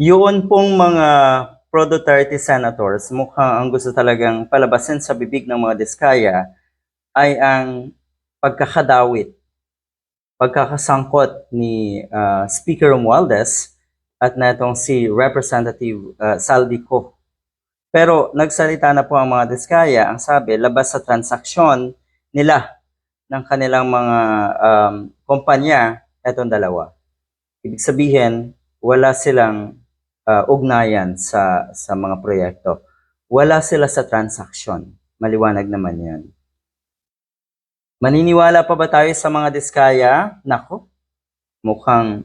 Yun pong mga pro-Duterte senators, mukhang ang gusto talagang palabasin sa bibig ng mga diskaya ay ang pagkakadawit, pagkakasangkot ni ah, Speaker Romualdez at natong si Representative ah, Saldico. Pero nagsalita na po ang mga diskaya, ang sabi, labas sa transaksyon nila ng kanilang mga um, kumpanya, etong dalawa. Ibig sabihin, wala silang uh, ugnayan sa sa mga proyekto. Wala sila sa transaksyon. Maliwanag naman 'yan. Maniniwala pa ba tayo sa mga diskaya? Nako. Mukhang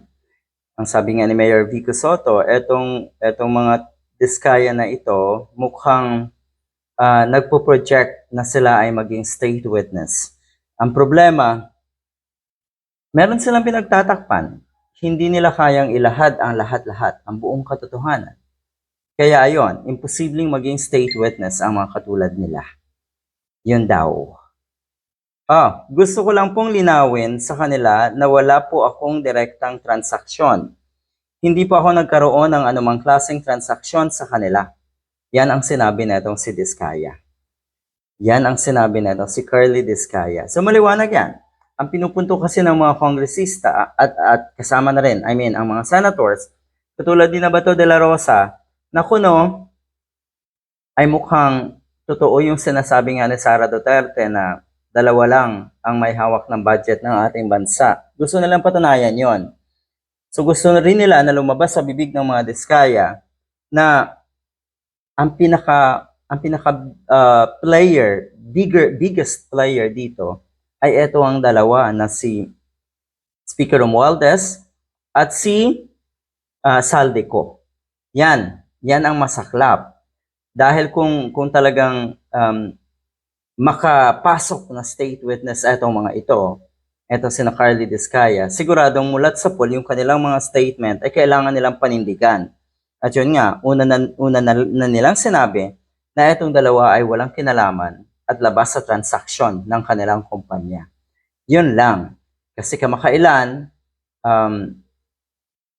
ang sabi nga ni Mayor Vico Soto, etong etong mga diskaya na ito mukhang ah, nagpo-project na sila ay maging state witness. Ang problema, meron silang pinagtatakpan hindi nila kayang ilahad ang lahat-lahat, ang buong katotohanan. Kaya ayon, imposibleng maging state witness ang mga katulad nila. Yun daw. Ah, gusto ko lang pong linawin sa kanila na wala po akong direktang transaksyon. Hindi po ako nagkaroon ng anumang klaseng transaksyon sa kanila. Yan ang sinabi netong si Diskaya. Yan ang sinabi netong si Curly Diskaya. So maliwanag yan ang pinupunto kasi ng mga kongresista at, at kasama na rin, I mean, ang mga senators, katulad din na Bato de la Rosa, na kuno ay mukhang totoo yung sinasabi nga ni Sara Duterte na dalawa lang ang may hawak ng budget ng ating bansa. Gusto nilang patunayan yon. So gusto na rin nila na lumabas sa bibig ng mga diskaya na ang pinaka ang pinaka uh, player, bigger biggest player dito ay ito ang dalawa na si Speaker Romualdez at si uh, Saldico. Yan, yan ang masaklap. Dahil kung kung talagang um, makapasok na state witness itong mga ito, eto si Carly Discaya, siguradong mulat sa pool yung kanilang mga statement ay kailangan nilang panindigan. At yun nga, una na, una na, na nilang sinabi na itong dalawa ay walang kinalaman at labas sa transaksyon ng kanilang kumpanya. Yun lang. Kasi kamakailan, um,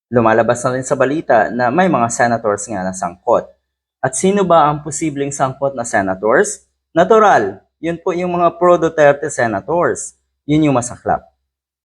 lumalabas na rin sa balita na may mga senators nga na sangkot. At sino ba ang posibleng sangkot na senators? Natural, yun po yung mga pro-Duterte senators. Yun yung masaklap.